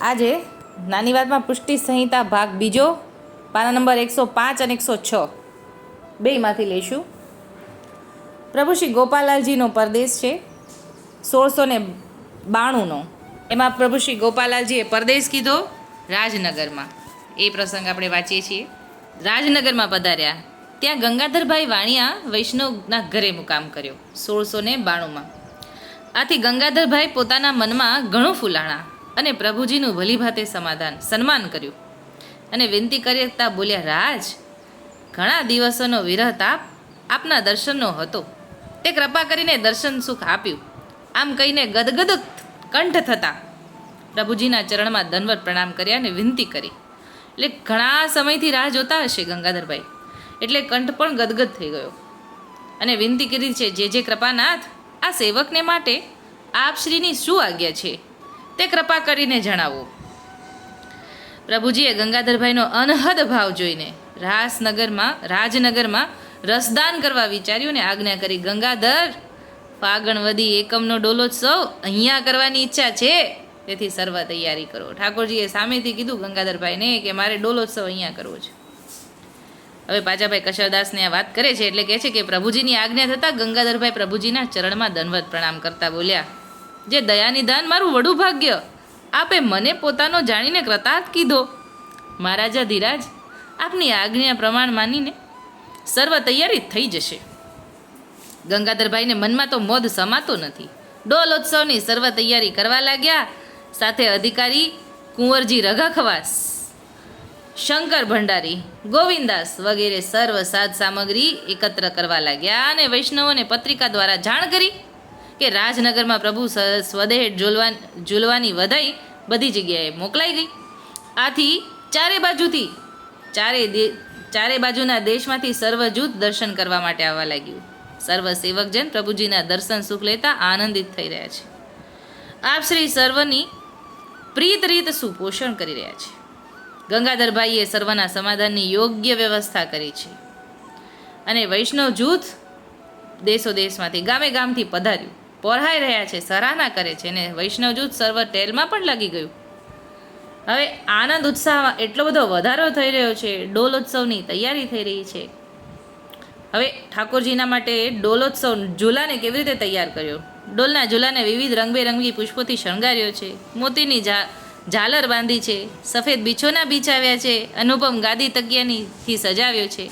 આજે નાની વાતમાં પુષ્ટિ સંહિતા ભાગ બીજો, પાના નંબર એકસો પાંચ અને એકસો છ. બેયમાંથી લઈશું. પ્રભુ શ્રી ગોપાલાલજીનો પરદેશ છે, સોળસો ને બાણુંનો. એમાં પ્રભુ શ્રી ગોપાલાલજીએ પરદેશ કીધો રાજનગરમાં. એ પ્રસંગ આપણે વાંચીએ છીએ. રાજનગરમાં પધાર્યા. ત્યાં ગંગાધરભાઈ વાણિયા વૈષ્ણવના ઘરે મુકામ કર્યો, સોળસો ને બાણુંમાં. આથી ગંગાધરભાઈ પોતાના મનમાં ઘણું ફૂલાણા. અને પ્રભુજીનું ભલીભાતે સમાધાન સન્માન કર્યું. અને વિનંતી કરતા બોલ્યા, રાજ, ઘણા દિવસોનો વિરહ તાપ આપના દર્શનનો હતો. તે કૃપા કરીને દર્શન સુખ આપ્યું. આમ કહીને ગદગદ કંઠ થતા પ્રભુજીના ચરણમાં ધનવત પ્રણામ કર્યા અને વિનંતી કરી. એટલે ઘણા સમયથી રાહ જોતા હશે ગંગાધરભાઈ. એટલે કંઠ પણ ગદગદ થઈ ગયો. અને વિનંતી કરી છે, જે જે કૃપાનાથ આ સેવકને માટે આપ શ્રીની શું આજ્ઞા છે? તે કૃપા કરીને જણાવો. પ્રભુજીએ ગંગાધરભાઈનો અનહદ ભાવ જોઈને રાસનગરમાં, રાજનગરમાં રસદાન કરવા વિચાર્યું ને આજ્ઞા કરી, ગંગાધર, ફાગણવદી એકમનો ડોલોત્સવ અહીંયા કરવાની ઈચ્છા છે. તેથી સર્વ તૈયારી કરો. ઠાકોરજીએ સામેથી કીધું, ગંગાધરભાઈને કે મારે ડોલોત્સવ અહીંયા કરવો છે. હવે પાજાભાઈ કશરદાસને આ વાત કરે છે એટલે કહે છે કે પ્રભુજીની આજ્ઞા થતાં ગંગાધરભાઈ પ્રભુજીના ચરણમાં દનવત પ્રણામ કરતા બોલ્યા. જે દયાનિધાન મારું વડું ભાગ્ય, આપે મને પોતાનો જાણીને કૃતાર્થ કીધો. મહારાજા ધીરાજ, આપની આજ્ઞા પ્રમાણ માનીને સર્વ તૈયારી થઈ જશે. ગંગાધરભાઈને મનમાં તો મોદ સમાતો નથી. ડોલોત્સવની સર્વ તૈયારી કરવા લાગ્યા, સાથે અધિકારી કુંવરજી રઘાખવાસ, શંકર ભંડારી, ગોવિંદાસ વગેરે સર્વ સાધ સામગ્રી એકત્ર કરવા લાગ્યા અને વૈષ્ણવોને પત્રિકા દ્વારા જાણ કરી. કે રાજનગરમાં પ્રભુ સ્વદેહ ઝૂલવા ઝૂલવાની વધાઈ બધી જગ્યાએ મોકલાઈ ગઈ. આથી ચારે બાજુથી, ચારે ચારે બાજુના દેશમાંથી સર્વ જૂથ દર્શન કરવા માટે આવવા લાગ્યું. સર્વ સેવકજન પ્રભુજીના દર્શન સુખ લેતા આનંદિત થઈ રહ્યા છે. આપ શ્રી સર્વની પ્રીત રીત સુપોષણ કરી રહ્યા છે. ગંગાધરભાઈએ સર્વના સમાધાનની યોગ્ય વ્યવસ્થા કરી છે. અને વૈષ્ણવ જૂથ દેશો દેશમાંથી ગામે ગામથી પધાર્યું. પોરહાઈ રહ્યા છે, સરાહના કરે છે અને વૈષ્ણવ જૂથ સર્વ ટેલમાં પણ લાગી ગયું. હવે આનંદ ઉત્સાહમાં એટલો બધો વધારો થઈ રહ્યો છે ડોલોત્સવની તૈયારી થઈ રહી છે. હવે ઠાકોરજીના માટે ડોલોત્સવ ઝૂલાને કેવી રીતે તૈયાર કર્યો? ડોલના ઝૂલાને વિવિધ રંગબેરંગી પુષ્પોથી શણગાર્યો છે, મોતીની ઝા, ઝાલર બાંધી છે, સફેદ બીછોના બીછાવ્યા છે, અનુપમ ગાદી તકિયાનીથી સજાવ્યો છે.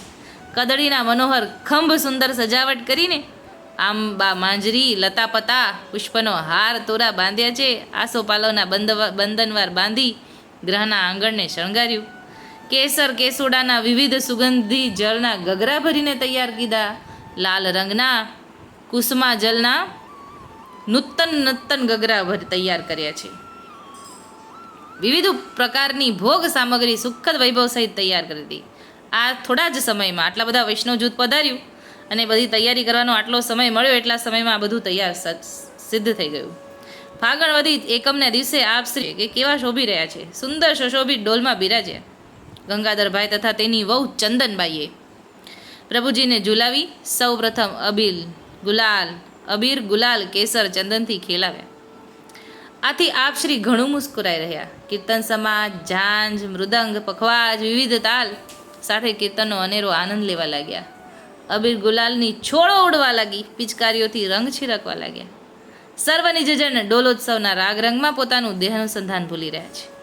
કદળીના મનોહર ખંભ સુંદર સજાવટ કરીને આંબા, માંજરી, લતાપતા, પુષ્પનો હાર તોરા બાંધ્યા છે. આસોપાલવના બંધવા, બંધનવાર બાંધી ગ્રહના આંગણને શણગાર્યું. કેસર કેસોડાના વિવિધ સુગંધી જળના ગગરા ભરીને તૈયાર કીધા. લાલ રંગના કુસમા જલના નૂતન નૂતન ગગરા ભર તૈયાર કર્યા છે. વિવિધ પ્રકારની ભોગ સામગ્રી સુખદ વૈભવ સહિત તૈયાર કરી હતી આ થોડા જ સમયમાં આટલા બધા વૈષ્ણવ જૂથ પધાર્યું. અને બધી તૈયારી કરવાનો આટલો સમય મળ્યો એટલા સમયમાં આ બધું તૈયાર સિદ્ધ થઈ ગયું. ફાગણવદી એકમના દિવસે આપ શ્રી કે કેવા શોભી રહ્યા છે? સુંદર સુશોભિત ડોલમાં બિરાજ્યા ગંગાધરભાઈ તથા તેની વહુ ચંદનબાઈએ પ્રભુજીને ઝુલાવી, સૌ પ્રથમ અબીલ ગુલાલ, અબીર ગુલાલ કેસર ચંદનથી ખેલાવ્યા. આથી આપ શ્રી ઘણું મુસ્કુરાઈ રહ્યા. કીર્તન સમાજ, ઝાંઝ, મૃદંગ, પખવાજ, વિવિધ તાલ સાથે કીર્તનનો અનેરો આનંદ લેવા લાગ્યા. અબીર ગુલાલની છોડો ઉડવા લાગી, પિચકારીઓથી રંગ છીરકવા લાગ્યા. સર્વની જજન ડોલોત્સવના રાગ રંગમાં પોતાનું દેહાનુસંધાન ભૂલી રહ્યા છે.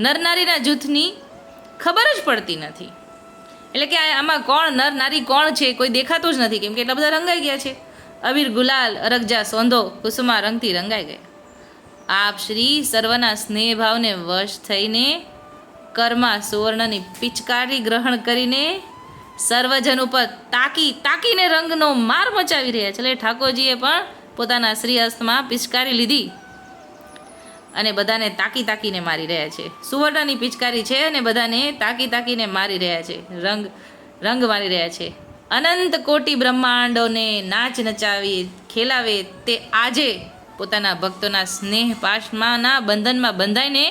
નરનારીના જૂથની ખબર જ પડતી નથી. એટલે કે આમાં કોણ, નર, નારી કોણ છે કોઈ દેખાતું જ નથી, કેમ કે એટલા બધા રંગાઈ ગયા છે. અબીર ગુલાલ, અરગજા, સોંધો, કુસુમા રંગથી રંગાઈ ગયા. આપ શ્રી સર્વના સ્નેહ ભાવને વશ થઈને કર્મા સુવર્ણની પિચકારી ગ્રહણ કરીને સર્વજન ઉપર તાકી તાકીને રંગનો માર મચાવી રહ્યા છે. એટલે ઠાકોરજીએ પણ પોતાના શ્રી હસ્તમાં પિચકારી લીધી અને બધાને તાકી તાકીને મારી રહ્યા છે. સુવર્ણની પિચકારી છે અને બધાને તાકી તાકીને મારી રહ્યા છે. રંગ રંગ મારી રહ્યા છે. અનંત કોટી બ્રહ્માંડોને નાચ નચાવી, ખેલાવે તે આજે પોતાના ભક્તોના સ્નેહ પાશમાંના બંધનમાં બંધાઈને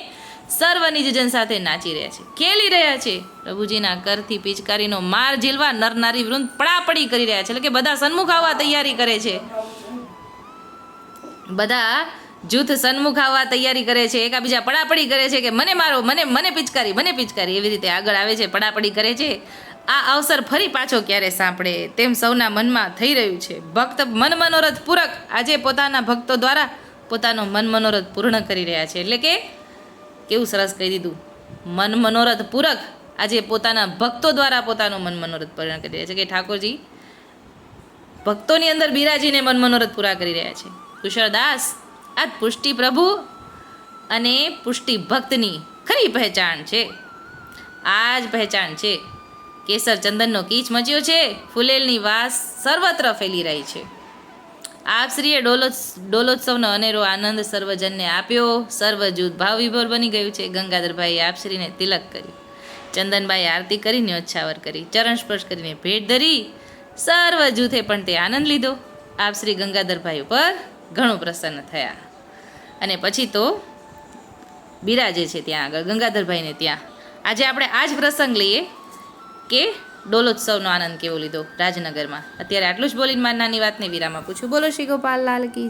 સર્વ નિજજન સાથે નાચી રહ્યા છે. ખેલી રહ્યા છે. પ્રભુજીના કરથી પિચકારીનો માર ઝીલવા નરનારી વૃંદ પડાપડી કરી રહ્યા છે. એટલે કે બધા સન્મુખ આવવા તૈયારી કરે છે. બધા જૂથ સન્મુખ આવવા તૈયારી કરે છે. એકાબીજા પડાપડી કરે છે કે મને મારો, મને મને પિચકારી મને પિચકારી એવી રીતે આગળ આવે છે, પડાપડી કરે છે. આ અવસર ફરી પાછો ક્યારે સાંપડે તેમ સૌના મનમાં થઈ રહ્યું છે. ભક્ત મન મનોરથ પૂરક આજે પોતાના ભક્તો દ્વારા પોતાનો મન મનોરથ પૂર્ણ કરી રહ્યા છે. એટલે કે કેવું સરસ કહી દીધું. મન મનોરથ પૂરક. આજે પોતાના ભક્તો દ્વારા પોતાનું મન મનોરથ પૂર્ણ કરી રહ્યા છે. કે ઠાકોરજી, ભક્તોની અંદર બિરાજીને મન મનોરથ પૂરા કરી રહ્યા છે. કુશળદાસ આ પુષ્ટિ પ્રભુ અને પુષ્ટિ ભક્તની ખરી પહેચાણ છે. આ જ પહેચાણ છે. કેસર ચંદનનો કીચ મચ્યો છે. ફૂલેલની વાસ સર્વત્ર ફેલી રહી છે. આપશ્રીએ ડોલોત્સ ડોલોત્સવનો અનેરો આનંદ સર્વજનને આપ્યો. સર્વજૂથ ભાવ વિભોર બની ગયું છે. ગંગાધરભાઈએ આપશ્રીને તિલક કર્યું. ચંદનભાઈ આરતી કરી ન્યોચ્છાવર કરી. ચરણ સ્પર્શ કરીને ભેટ ધરી. સર્વ જૂથે પણ તે આનંદ લીધો. આપ શ્રી ગંગાધરભાઈ ઉપર ઘણું પ્રસન્ન થયા. અને પછી તો બિરાજે છે ત્યાં આગળ. ગંગાધરભાઈને ત્યાં. આજે આપણે આ જ પ્રસંગ લઈએ કે ડોલોત્સવનો આનંદ કેવો લીધો? રાજનગરમાં. અત્યારે આટલું જ બોલીને મારી નાની વાતને વિરામ આપું છું. બોલો શ્રી ગોપાલ, લાલ કી